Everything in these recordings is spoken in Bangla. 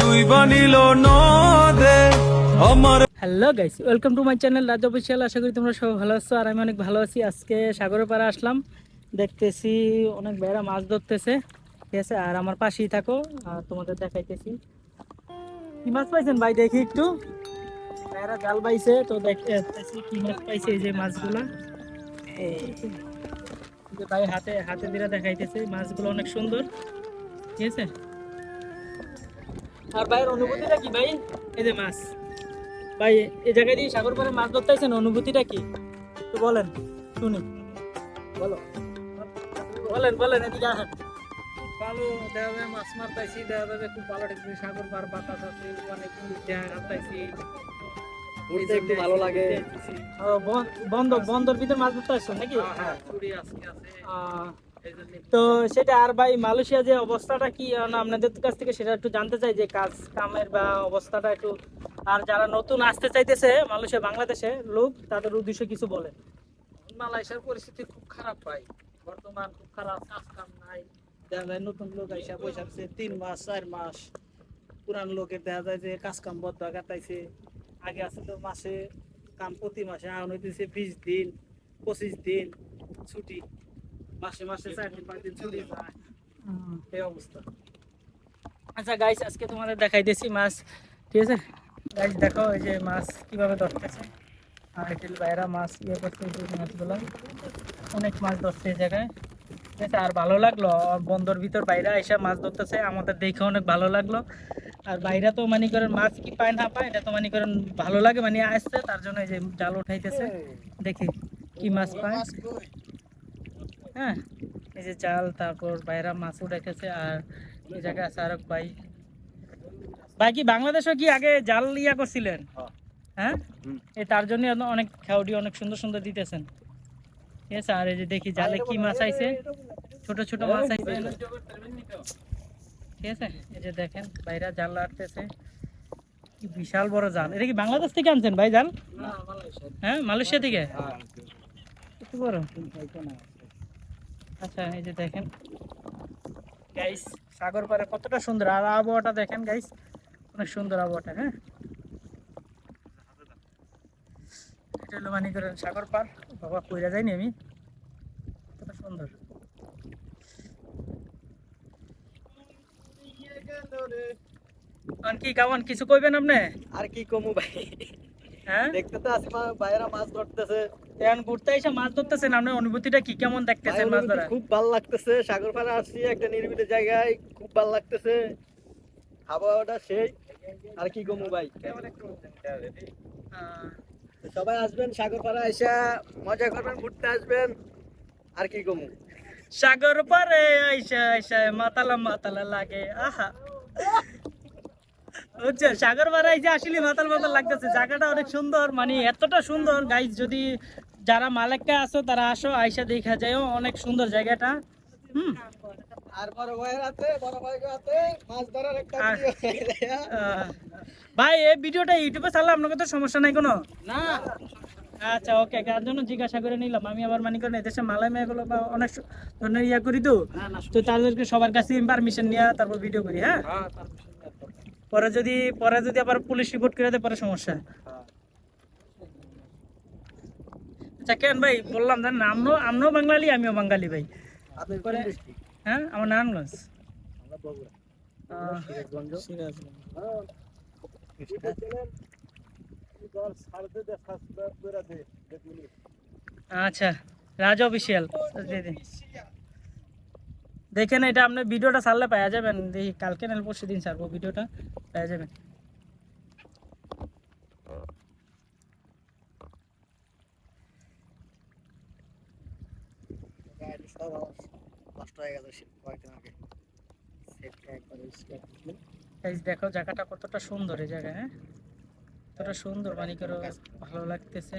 দুই বানিল নদে। আমার hello guys welcome to my channel Raj official আশা করি তোমরা সবাই ভালো আছো, আর আমি অনেক ভালো আছি। আজকে সাগরের পাড়ে আসলাম। দেখতেছি অনেক বেড়া মাছ ধরতেছে, ঠিক আছে? আর আমার পাশেই থাকো, আর তোমাদের দেখাইতেছি। কি মাছ পাইছেন ভাই, দেখি একটু। বেড়া জাল পাইছে, তো দেখতেছি কি মাছ পাইছে এই যে মাছগুলো। ভাই হাতে হাতে দিয়ে দেখাইতেছে, মাছগুলো অনেক সুন্দর, ঠিক আছে? আর ভাইয়ের অনুভূতিটা কি ভাই? এই যে মাছ। ভাই এই জায়গায় দিয়ে সাগর পাড়ে মাছ ধরতে আছেন অনুভূতিটা কি? একটু বলেন শুনি। বলো। বলেন বলেন এদিকে আসেন। ভালো দেখা মাছ মারতাইছি দেখা যাবে খুব ভালো ঠেকছে সাগর পার বাতাস আছে অনেক দেখা হাতাইছি ঘুরতে একটু ভালো লাগে। ও, বন- বন্ধ বন্দর ভিতরে মাছ ধরতে আসছেন নাকি? হ্যাঁ চুরি আজকে আছে। আহ, এই জন্য তো সেটা আর ভাই মালয়েশিয়া যে অবস্থাটা কি আপনাদের কাছ থেকে সেটা একটু জানতে চাই যে কাজ কামের বা অবস্থাটা একটু, আর যারা নতুন আসতে চাইতেছে মালয়েশিয়া, বাংলাদেশে লোক, তাদের উদ্দেশ্যে কিছু বলে মালয়েশিয়ার পরিস্থিতি খুব খারাপ পাই বর্তমান খুব খারাপ, কাজ কাম নাই। দেখা যায় নতুন লোক আইসা আছে, তিন মাস, চার মাস। পুরান লোকের দেখা যায় যে কাজ কাম বদ্ধ কাটাইছে আগে আছে তো মাসে কাম প্রতি মাসে এখন হইতেছে বিশ দিন, পঁচিশ দিন ছুটি। মাসে মাসে চার পাঁচ দিন ছুটি যায় এই অবস্থা। আচ্ছা গাইস আজকে তোমাদের দেখাইতেছি মাছ। ঠিক আছে? গাইস দেখো এই যে মাছ কীভাবে ধরতেছে। আর এটিল বাইরা মাছ ইয়ে এই মাছগুলো। অনেক মাছ ধরছে এই জায়গায়। ঠিক আছে? আর ভালো লাগল বন্দর ভিতর বাইরে এসে মাছ ধরতেছে। আমাদের দেখে অনেক ভালো লাগল। আর বাইরে তো মানে করেন মাছ কি পায় না পায় এটা তো মানে করেন ভালো লাগে মানে আসছে তার জন্য এই যে জাল উঠাইতেছে। দেখি কি মাছ পায়। হ্যাঁ। এই যে জাল তারপর বাইরা মাছ উঠাইতেছে আর এই জায়গায় আছে ভাই। ভাই কি বাংলাদেশও কি আগে জাল ইয়া করছিলেন? হ্যাঁ। এই তার জন্য অনেক খেউডি অনেক সুন্দর সুন্দর দিতেছেন। ঠিক আছে? আর এই যে দেখি জালে কি মাছ আইছে। ছোট ছোট মাছ আইছে। ঠিক আছে? এই যে দেখেন বাইরা জাল আটতেছে। কি বিশাল বড় জাল। এটা কি বাংলাদেশ থেকে আনছেন ভাই জাল? হ্যাঁ মালয়েশিয়া থেকে? বড়। আচ্ছা এই যে দেখেন। গাইস সাগর পাড়ে কতটা সুন্দর আর আবহাওয়াটা দেখেন গাইস অনেক সুন্দর আবহাওয়াটা হ্যাঁ? এটা হলো সাগর পার বাবা, কইরা যাইনি আমি। কতটা সুন্দর। কি কেমন কিছু কইবেন আপনি? আর কি কমু ভাই? হ্যাঁ? দেখতে তো আছি বাইরা মাছ ধরতেছে। এখন ঘুরতে এসে মাছ ধরতেছেন আপনার অনুভূতিটা কি? কেমন দেখতেছেন মাছ ধরা খুব ভালো লাগতেছে। সাগর পাড়ে আসছি একটা নির্বিলি জায়গায় খুব ভালো লাগতেছে। আবহাওয়াটা সেই। আর কি কমু ভাই? সবাই আসবেন সাগর পাড়ে এসে মজা করবেন ঘুরতে আসবেন। আর কি কমু সাগর পারে আইসা আইসা মাতালা মাতালা লাগে। আহা! বুঝছ সাগর পারে আইসা আসলে মাতাল মাতাল লাগতেছে জায়গাটা অনেক সুন্দর মানে এতটা সুন্দর। গাইজ যদি যারা মালেকা আছো তারা আসো আইসা দেখা যায়। অনেক সুন্দর জায়গাটা। হুম? ভাই এই ভিডিওটা ইউটিউবে ছাড়লে আপনাকে তো সমস্যা নাই কোনো? না। আচ্ছা ওকে তার জন্য জিজ্ঞাসা করে নিলাম। আমি আবার মানে করেন এদেশে মালাই মেয়েগুলো বা অনেক ধরনের ইয়া করি তো। তাদেরকে সবার কাছে পারমিশন নিয়ে তারপর ভিডিও করি হ্যাঁ? হ্যাঁ পরে যদি পরে যদি আবার পুলিশ রিপোর্ট করে দেয় পরে সমস্যা আচ্ছা কেন ভাই বললাম জানেন আমরাও আমরাও বাঙালি আমিও বাঙালি ভাই? হ্যাঁ আমার নারায়ণগঞ্জ। হ্যাঁ। আচ্ছা রাজা অফিসিয়াল দেখেন এটা আপনার ভিডিওটা ছাড়লে পাওয়া যাবেন। দেখি কালকে নাহলে পরশু দিন ছাড়বো, ভিডিওটা পাওয়া যাবেন দেখো জায়গাটা কতটা সুন্দর এই জায়গা হ্যাঁ? কতটা সুন্দর মানে ভালো লাগতেছে।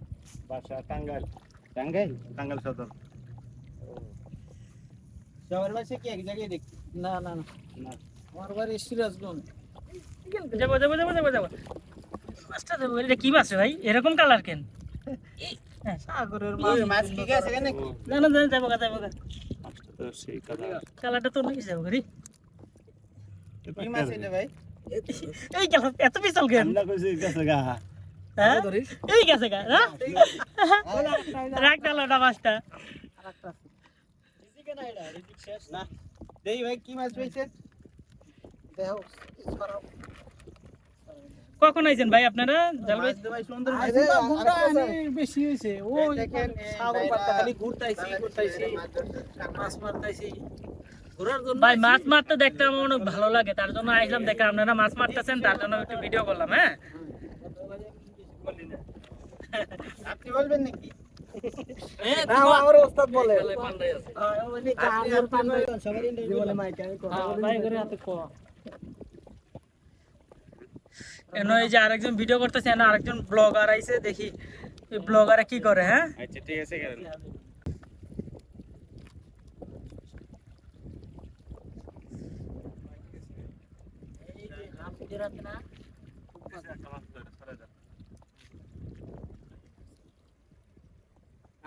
বাসা টাঙ্গাইল টাঙ্গাইল টাঙ্গাইল সদর সবার বাসা কি এক জায়গায় দেখছি না না না আমার বাড়ি সিরাজগঞ্জ যাব যাব যাব যাব যাব মাছটা দেবো এটা কি মাছ ভাই এরকম কালার কেন সাগরের ওই মাছ কি গেছে কেন না না যাব গা, যাব গা। সেই কালার কালারটা তো নাকি যাব রে কি মাছ এটা ভাই এই কালার এত পিছল কেন আমরা কইছি গেছে গা হ্যাঁ? এই গেছে গা হ্যাঁ রাখ ডালো মাছটা। না দেই ভাই কি মাছ পেয়েছেন? দেহ সরাও। কখন আইছেন ভাই আপনারা? ভাই মাছ বেশি হয়েছে। খালি ঘুরতাইছি ঘুরতাইছি। মারতাইছি। ভাই মাছ মারতে দেখতে আমার অনেক ভালো লাগে তার জন্য আইলাম দেখে আপনারা মাছ মারতেছেন তার জন্য একটু ভিডিও করলাম হ্যাঁ? আপনি বলবেন নাকি হ্যাঁ, না আমার ওস্তাদ বলে পান্ডাই আছে আপনি আপনি বলবেন, সবার interview জীবনে করলাম। মাইকে আমি কথা হ্যাঁ, বলি ভাই করে হাতে কো এন এই যে আরেকজন ভিডিও করতেছে এন আরেকজন ব্লগার আইছে দেখি ওই ব্লগারে কি করে হ্যাঁ আচ্ছা ঠিক আছে গেলেন এই যে হাম ফিরাত না আমুক বেশি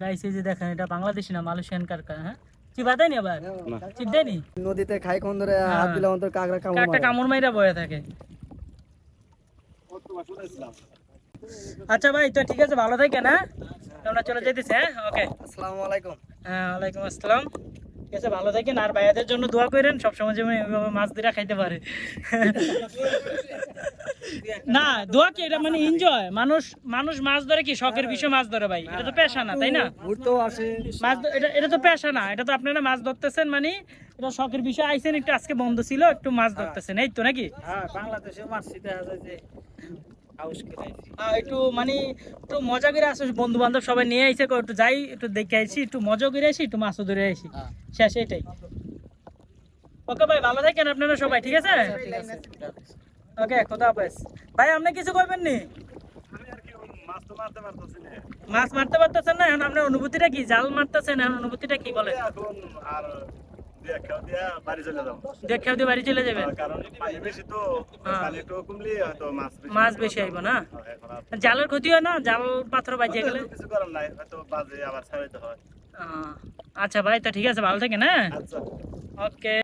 গাইস এই যে দেখেন এটা বাংলাদেশি না মালয়েশিয়ান কারকা হ্যাঁ? চিবা দেয়নি আবার? দেয়নি নদীতে খাই কোন ধরে হাত হ্যাঁ। দিলাম তো কাকড়া কামড় কাকটা কামড় মাইরা বয়ে থাকে। আচ্ছা ভাই তো ঠিক আছে ভালো থাকেন হ্যাঁ? তোমরা চলে যেতেছে হ্যাঁ? ওকে আসসালামু আলাইকুম। হ্যাঁ ওয়ালাইকুম আসসালাম। ঠিক আছে ভালো থাকেন আর ভাইয়াদের জন্য দোয়া করেন সবসময় যেন এভাবে মাছ ধরে খাইতে পারে। না দোয়া কি এটা মানে এনজয় মানুষ মানুষ মাছ ধরে কি? শখের বিষয় মাছ ধরে ভাই এটা তো পেশা না তাই না? মাছ এটা এটা তো পেশা না এটা তো আপনারা মাছ ধরতেছেন মানে এটা শখের বিষয় আইছেন একটু আজকে বন্ধ ছিল একটু মাছ ধরতেছেন এই তো নাকি? হ্যাঁ বাংলাদেশে মারছি দেখা যায় যে। হাউস একটু মানে একটু মজা করে আসো বন্ধু বান্ধব সবাই নিয়ে আইছে কো, একটু যাই একটু দেখে আইছি একটু মজা করে আসি একটু মাছও ধরে আইছি। হ্যাঁ। শেষ এটাই। ওকে ভাই ভালো থাকেন আপনারা সবাই ঠিক আছে? ওকে খোদা হাফেজ। ভাই আপনি কিছু করবেন নি? মাছ মারতে না মাছ মারতে পারতেছেন না এখন আপনার অনুভূতিটা কি? জাল মারতেছেন এখন অনুভূতিটা কি বলে আর দিয়ে বাড়ি চলে যাবেন হ্যাঁ। হয়তো মাছ বেশি আইব না? হ্যাঁ, জালের ক্ষতি হয় না? জাল পাথর বাজিয়ে গেলে? হয়। আচ্ছা ভাই তো ঠিক আছে ভালো থাকে না আচ্ছা। ওকে।